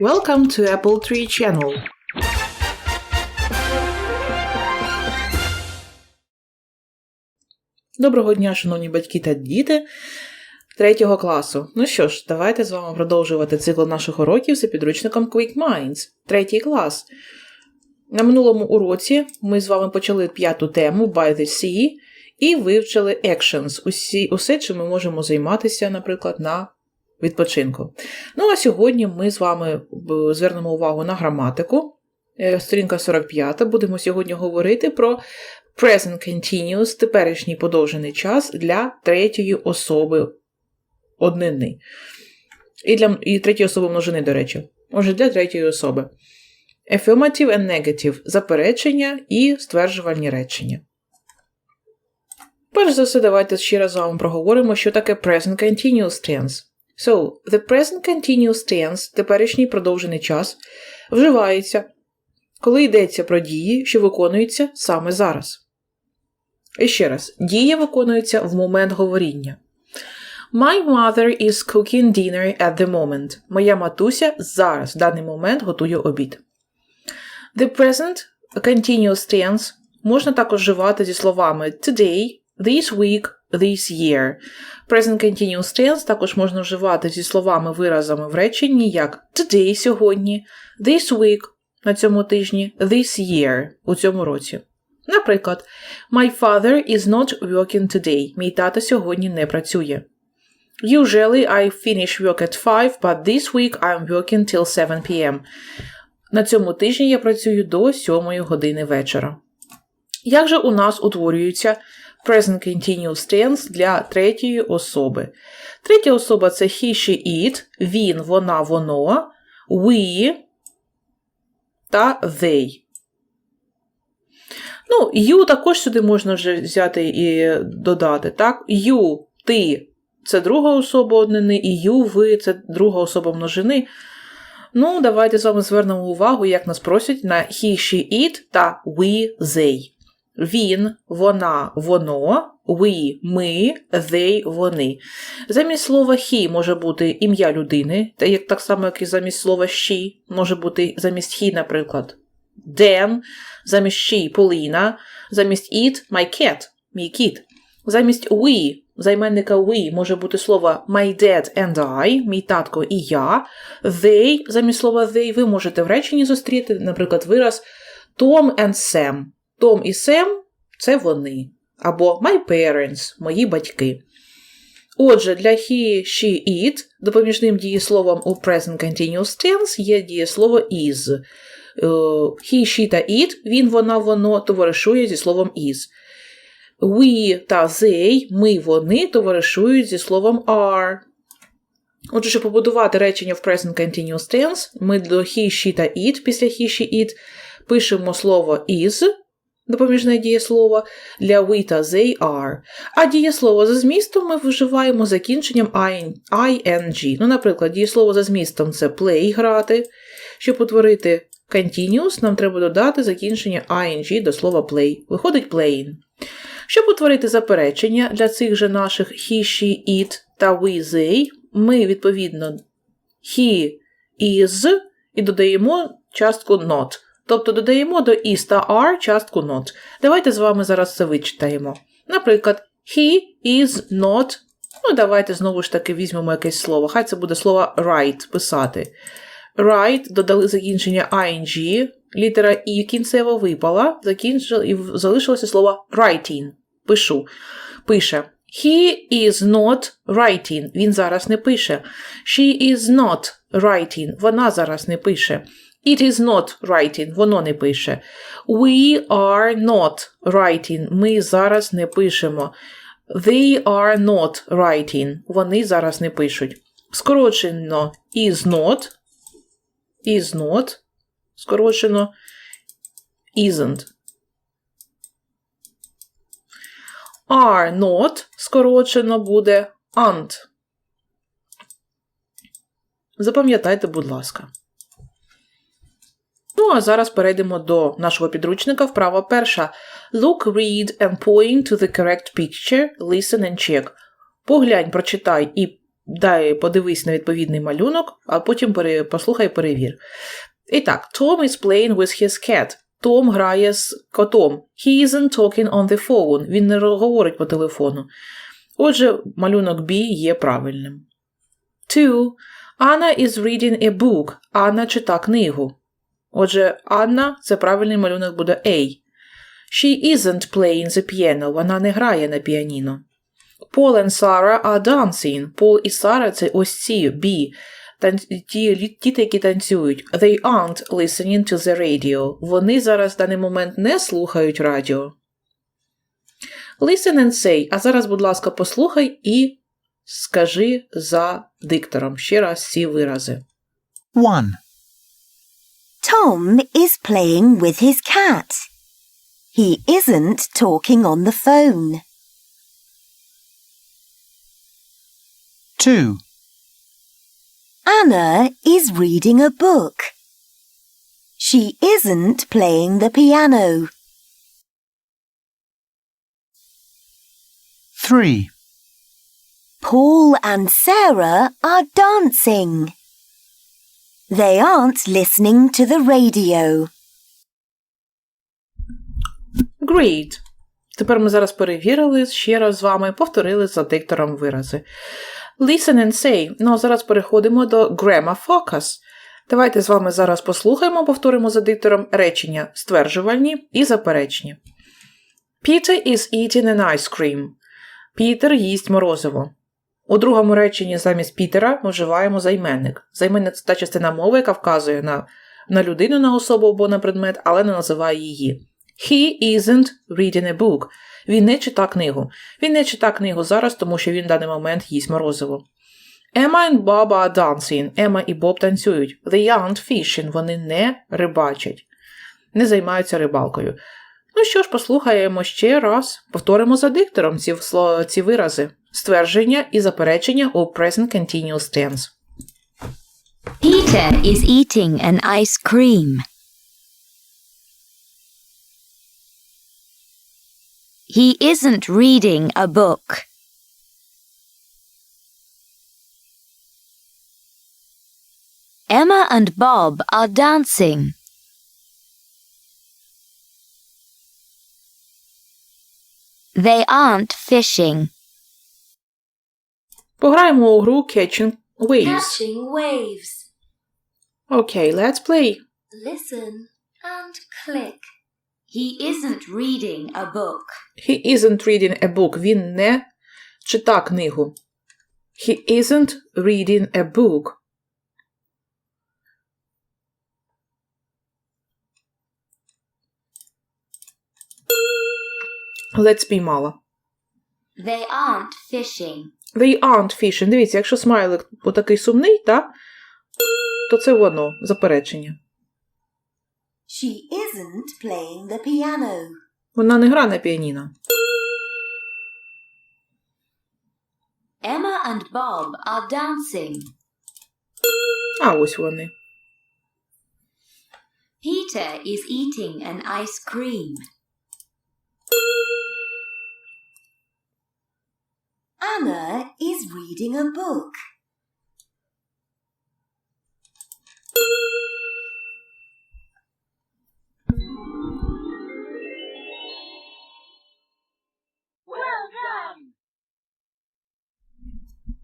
Welcome to Apple Tree Channel. Доброго дня, шановні батьки та діти третього класу. Ну що ж, давайте з вами продовжувати цикл наших уроків за підручником Quick Minds, третій клас. На минулому уроці ми з вами почали п'яту тему By the Sea і вивчили actions, усі, усе, чим ми можемо займатися, наприклад, на відпочинку. Ну а сьогодні ми з вами звернемо увагу на граматику. Е, Сторінка 45. Будемо сьогодні говорити про present continuous, теперішній подовжений час для третьої особи однини. І для і третьої особи множини, до речі. Може, для третьої особи. Affirmative and negative заперечення і стверджувальні речення. Перш за все, давайте ще раз з вами проговоримо, що таке present continuous tense. So, the present continuous tense, теперішній продовжений час, вживається, коли йдеться про дії, що виконуються саме зараз. І ще раз, дія виконується в момент говоріння. My mother is cooking dinner at the moment. Моя матуся зараз, в даний момент, готує обід. The present continuous tense можна також вживати зі словами today, this week, this year. Present continuous tense також можна вживати зі словами виразами в реченні, як today сьогодні, this week на цьому тижні, this year у цьому році. Наприклад, My father is not working today. Мій тато сьогодні не працює. Usually I finish work at 5, but this week I'm working till 7 p.m. На цьому тижні я працюю до 7 години вечора. Як же у нас утворюється present continuous tense для третьої особи? Третя особа це he, she, it, він, вона, воно, we та they. Ну, you також сюди можна вже взяти і додати, так? You, ти це друга особа однини, і you, ви це друга особа множини. Ну, давайте з вами звернемо увагу, як нас просять на he, she, it та we, they. Він, вона, воно, we, ми, they, вони. Замість слова he може бути ім'я людини, так само, як і замість слова she, може бути замість he, наприклад, Dan, замість she Поліна, замість it my cat, мій кіт. Замість we, займенника we може бути слово my dad and I, мій татко і я. They, замість слова they, ви можете в реченні зустріти, наприклад, вираз Tom and Sam. Том і Сем це вони. Або my parents, мої батьки. Отже, для he, she, it допоміжним дієсловом у present continuous tense є дієслово is. He, she та it, він, вона, воно товаришує зі словом is. We та they, ми, вони товаришують зі словом are. Отже, щоб побудувати речення в present continuous tense, ми до he, she та it, після he, she, it пишемо слово is, допоміжне дієслово, для we та they are. А дієслово за змістом ми вживаємо закінченням ing. Ну, наприклад, дієслово за змістом це play грати. Щоб утворити continuous, нам треба додати закінчення ing до слова play. Виходить playing. Щоб утворити заперечення для цих же наших he, she, it та we, they, ми, відповідно, he is і додаємо частку not. Тобто додаємо до is та are частку not. Давайте з вами зараз це вичитаємо. Наприклад, he is not. Ну, давайте знову ж таки візьмемо якесь слово. Хай це буде слово write писати. Write, додали закінчення ing, літера І кінцево випала, закінчили, і залишилося слово writing. Пишу. Пише. He is not writing. Він зараз не пише. She is not writing. Вона зараз не пише. It is not writing. Воно не пише. We are not writing. Ми зараз не пишемо. They are not writing. Вони зараз не пишуть. Скорочено is not. Is not. Скорочено isn't. Are not скорочено буде aren't. Запам'ятайте, будь ласка. Ну, а зараз перейдемо до нашого підручника. Вправа перша. Look, read and point to the correct picture. Listen and check. Поглянь, прочитай і дай подивись на відповідний малюнок, а потім послухай перевір. І так, Tom is playing with his cat. Том грає з котом. He isn't talking on the phone. Він не говорить по телефону. Отже, малюнок B є правильним. 2. Anna is reading a book. Анна чита книгу. Отже, Анна це правильний малюнок буде A. She isn't playing the piano. Вона не грає на піаніно. Paul and Sarah are dancing. Пол і Сара це ось ці B. Ті діти, які танцюють. They aren't listening to the radio. Вони зараз в даний момент не слухають радіо. Listen and say. А зараз, будь ласка, послухай і скажи за диктором ще раз ці вирази. 1. Tom is playing with his cat. He isn't talking on the phone. 2. Anna is reading a book. She isn't playing the piano. 3. Paul and Sarah are dancing. They aren't listening to the radio. Great. Тепер ми зараз перевірили ще раз з вами, повторили за диктором вирази. Listen and say. Ну а зараз переходимо до grammar focus. Давайте з вами зараз послухаємо, повторимо за диктором речення стверджувальні і заперечні. Peter is eating an ice cream. Пітер їсть морозиво. У другому реченні замість Пітера ми вживаємо займенник. Займенник це та частина мови, яка вказує на, на людину, на особу або на предмет, але не називає її. He isn't reading a book. Він не чита книгу. Він не чита книгу зараз, тому що він в даний момент їсть морозиво. Emma and Bob are dancing. Ема і Боб танцюють. They aren't fishing. Вони не рибачать. Не займаються рибалкою. Ну що ж, послухаємо ще раз. Повторимо за диктором ці, ці вирази. Ствердження і заперечення у present continuous tense. Peter is eating an ice cream. He isn't reading a book. Emma and Bob are dancing. They aren't fishing. Пограємо у гру Catching Waves. Catching waves. Окей, let's play. Listen and click. He isn't reading a book. He isn't reading a book. Він не чита книгу. He isn't reading a book. Let's be мало. They aren't fishing. They aren't fishing. Дивіться, якщо смайлик отакий сумний, так? То це воно, заперечення. She isn't playing the piano. Вона не гра на піаніно. Emma and Bob are dancing. А ось вони. Peter is eating an ice cream. Anna is reading a book.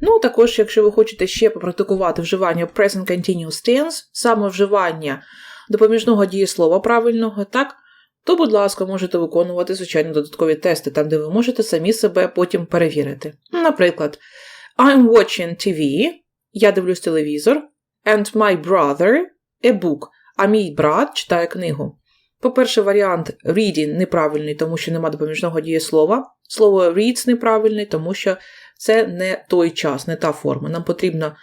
Ну, також, якщо ви хочете ще попрактикувати вживання present continuous tense, саме вживання допоміжного дієслова правильного, так, то, будь ласка, можете виконувати, звичайно, додаткові тести, там, де ви можете самі себе потім перевірити. Наприклад, I'm watching TV, я дивлюсь телевізор, and my brother a book, а мій брат читає книгу. По-перше, варіант reading неправильний, тому що нема допоміжного дієслова. Слово reads неправильний, тому що це не той час, не та форма. Нам потрібно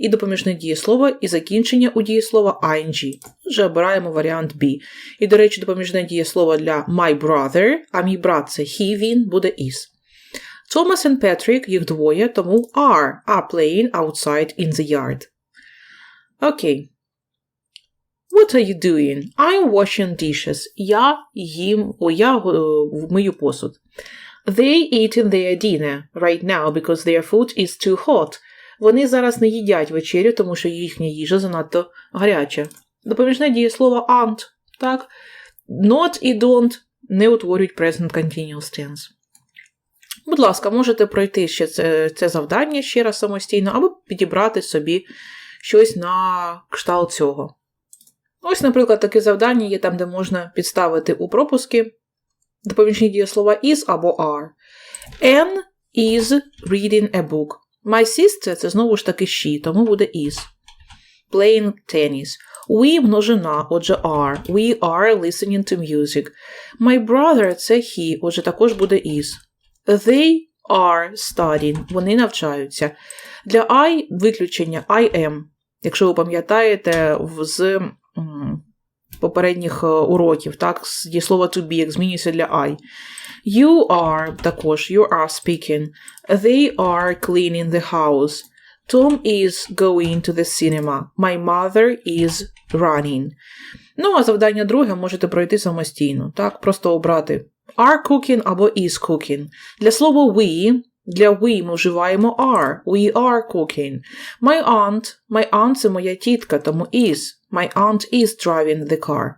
і допоміжне дієслово, і закінчення у дієслова ing. Отже, обираємо варіант B. І, до речі, допоміжне дієслово для my brother, а мій брат це he, він буде is. Thomas and Patrick, їх двоє, тому are, are playing outside in the yard. Окей. What are you doing? I'm washing dishes. Я їм, о, я е, мию посуд. They eating their dinner right now because their food is too hot. Вони зараз не їдять вечерю, тому що їхня їжа занадто гаряча. Допоміжне дієслово aren't, так? Not і don't не утворюють present continuous tense. Будь ласка, можете пройти ще це, це завдання ще раз самостійно, або підібрати собі щось на кшталт цього. Ось, наприклад, таке завдання є там, де можна підставити у пропуски допоміжні дієслова is або are. Anne is reading a book. My sister це знову ж таки she, тому буде is. Playing tennis. We множина, отже are. We are listening to music. My brother це he, отже також буде is. They are studying. Вони навчаються. Для I виключення I am. Якщо ви пам'ятаєте, з попередніх е, уроків, так, з дієслова to be, як змінюється для I. You are також, you are speaking. They are cleaning the house. Tom is going to the cinema. My mother is running. Ну, а завдання друге можете пройти самостійно. Так, просто обрати are cooking або is cooking. Для слова we, для we ми вживаємо are. We are cooking. My aunt, my aunt це моя тітка, тому is. My aunt is driving the car.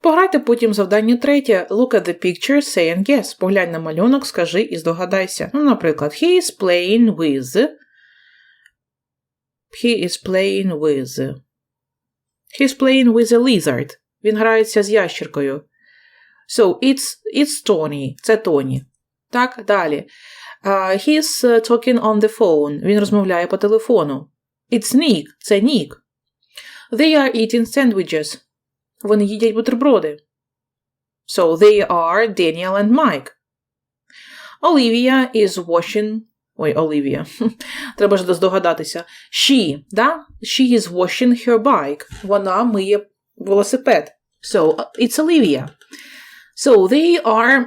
Пограйте потім завдання третє. Look at the picture, say and guess. Поглянь на малюнок, скажи і здогадайся. Ну, наприклад, he is playing with. He is playing with. He is playing with a lizard. Він грається з ящеркою. So, it's, it's Tony. Це Тоні. Так, далі. Uh, he's uh, talking on the phone. Він розмовляє по телефону. It's Nick. Це Нік. They are eating sandwiches. Вони їдять бутерброди. So they are Daniel and Mike. Olivia is washing. Ой, Olivia. Треба ж здогадатися. She, да? She is washing her bike. Вона миє велосипед. So, it's Olivia. So they are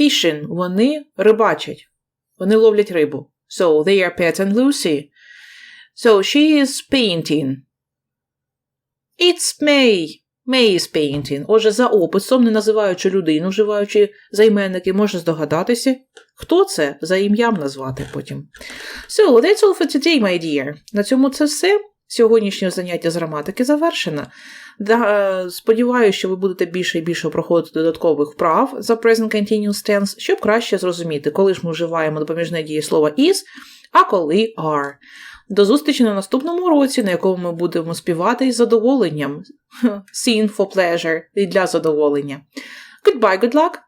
fishing. Вони рибачать. Вони ловлять рибу. So they are Pet and Lucy. So she is painting. It's May. May is painting. Отже, за описом, не називаючи людину, вживаючи займенники, можна здогадатися, хто це, за ім'ям назвати потім. So, that's all for today, my dear. На цьому це все. Сьогоднішнє заняття з граматики завершено. Е, Сподіваюся, що ви будете більше і більше проходити додаткових вправ за Present Continuous Tense, щоб краще зрозуміти, коли ж ми вживаємо допоміжне дієслово is, а коли are. До зустрічі на наступному уроці, на якому ми будемо співати із задоволенням. Sing for pleasure і для задоволення. Goodbye, good luck!